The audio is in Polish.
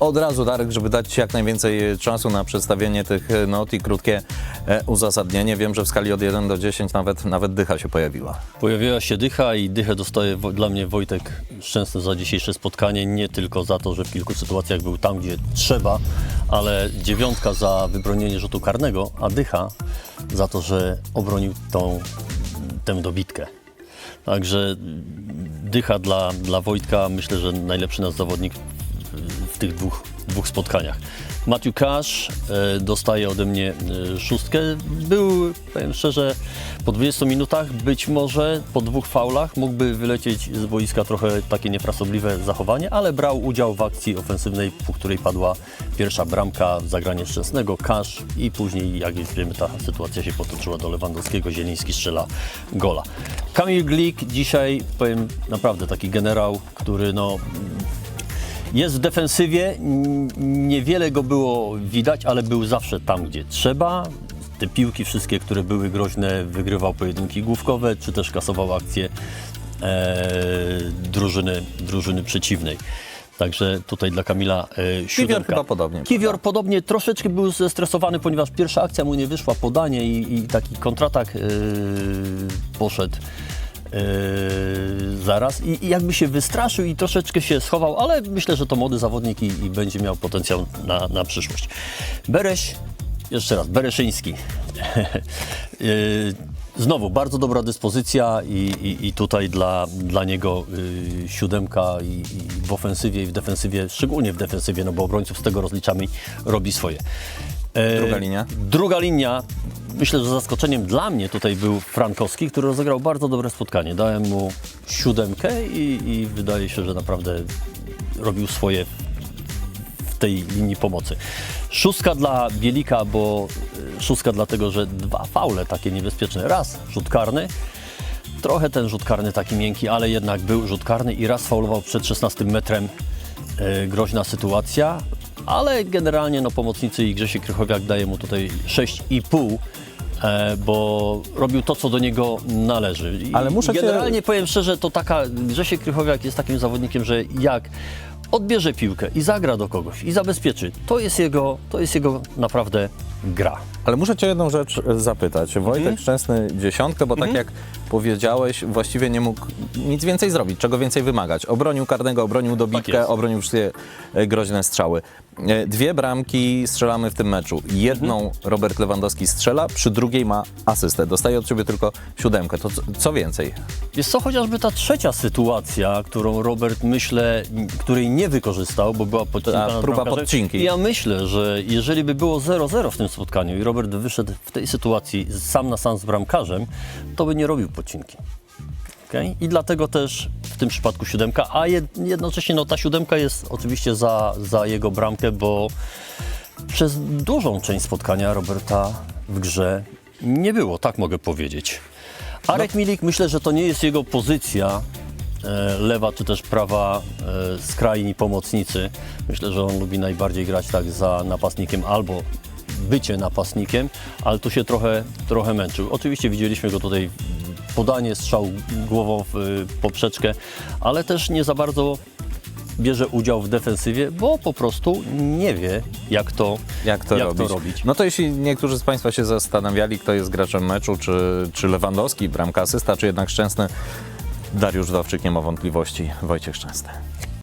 Od razu, Darek, żeby dać Ci jak najwięcej e, czasu na przedstawienie tych e, not i krótkie e, uzasadnienie. Wiem, że w skali od 1 do 10 nawet, nawet dycha się pojawiła. Pojawiła się dycha i dychę dostaje dla mnie Wojtek Szczęsny za dzisiejsze spotkanie. Nie tylko za to, że w kilku sytuacjach był tam, gdzie trzeba, ale dziewiątka za wybronienie rzutu karnego, a dycha za to, że obronił tą, tę dobitkę. Także dycha dla, dla Wojtka, myślę, że najlepszy nasz zawodnik w- tych dwóch, dwóch spotkaniach. Matthew Cash e, dostaje ode mnie e, szóstkę. Był, powiem szczerze, po 20 minutach, być może po dwóch faulach mógłby wylecieć z boiska trochę takie niefrasobliwe zachowanie, ale brał udział w akcji ofensywnej, po której padła pierwsza bramka, zagranie Szczęsnego, Cash i później, jak już wiemy, ta sytuacja się potoczyła do Lewandowskiego, Zieliński strzela gola. Kamil Glik dzisiaj, powiem, naprawdę taki generał, który no, jest w defensywie, niewiele go było widać, ale był zawsze tam, gdzie trzeba. Te piłki wszystkie, które były groźne, wygrywał pojedynki główkowe, czy też kasował akcje e, drużyny, drużyny przeciwnej. Także tutaj dla Kamila e, siódemka. chyba podobnie, Kiwior podobnie troszeczkę był zestresowany, ponieważ pierwsza akcja mu nie wyszła, podanie i, i taki kontratak e, poszedł zaraz I, i jakby się wystraszył i troszeczkę się schował, ale myślę, że to młody zawodnik i, i będzie miał potencjał na, na przyszłość. Bereś, jeszcze raz, Bereszyński. Znowu bardzo dobra dyspozycja i, i, i tutaj dla, dla niego y, siódemka i, i w ofensywie i w defensywie, szczególnie w defensywie, no bo obrońców z tego rozliczamy, robi swoje. E, Druga linia? Druga linia, myślę, że zaskoczeniem dla mnie tutaj był Frankowski, który rozegrał bardzo dobre spotkanie. Dałem mu siódemkę i, i wydaje się, że naprawdę robił swoje tej linii pomocy. Szóstka dla Bielika, bo y, szóstka dlatego, że dwa faule takie niebezpieczne. Raz rzut karny, trochę ten rzut karny taki miękki, ale jednak był rzut karny i raz faulował przed 16 metrem. Y, groźna sytuacja, ale generalnie no, pomocnicy i Grzesiek Krychowiak daje mu tutaj 6,5. e, Bo robił to, co do niego należy. I Ale muszę cię- generalnie powiem szczerze, to taka Grzesiek Krychowiak jest takim zawodnikiem, że jak odbierze piłkę i zagra do kogoś i zabezpieczy, to jest jego, to jest jego naprawdę gra. Ale muszę Cię jedną rzecz e, zapytać. Wojtek Szczęsny dziesiątkę, bo tak jak powiedziałeś, właściwie nie mógł nic więcej zrobić, czego więcej wymagać. Obronił karnego, obronił dobitkę, jest. obronił wszystkie e, groźne strzały. E, Dwie bramki strzelamy w tym meczu. Jedną Robert Lewandowski strzela, przy drugiej ma asystę. Dostaje od Ciebie tylko siódemkę. To co- co więcej? Jest co chociażby ta trzecia sytuacja, którą Robert myślę, której nie wykorzystał, bo była podcinka Ta próba podcinki. I ja myślę, że jeżeli by było 0-0 w tym spotkaniu i Robert wyszedł w tej sytuacji sam na sam z bramkarzem, to by nie robił podcinki. Okay? I dlatego też w tym przypadku siódemka, a jed, jednocześnie no, ta siódemka jest oczywiście za, za jego bramkę, bo przez dużą część spotkania Roberta w grze nie było, tak mogę powiedzieć. Arek Milik, myślę, że to nie jest jego pozycja, e, lewa czy też prawa e, skrajni pomocnicy. Myślę, że on lubi najbardziej grać tak za napastnikiem albo bycie napastnikiem, ale tu się trochę, trochę męczył. Oczywiście widzieliśmy go tutaj podanie, strzał głową w y, poprzeczkę, ale też nie za bardzo bierze udział w defensywie, bo po prostu nie wie, jak to, Jak to, jak robić? to robić. No to jeśli niektórzy z Państwa się zastanawiali, kto jest graczem meczu, czy, czy Lewandowski, bramka asysta, czy jednak Szczęsny, Dariusz Dowczyk nie ma wątpliwości, Wojciech Szczęsny.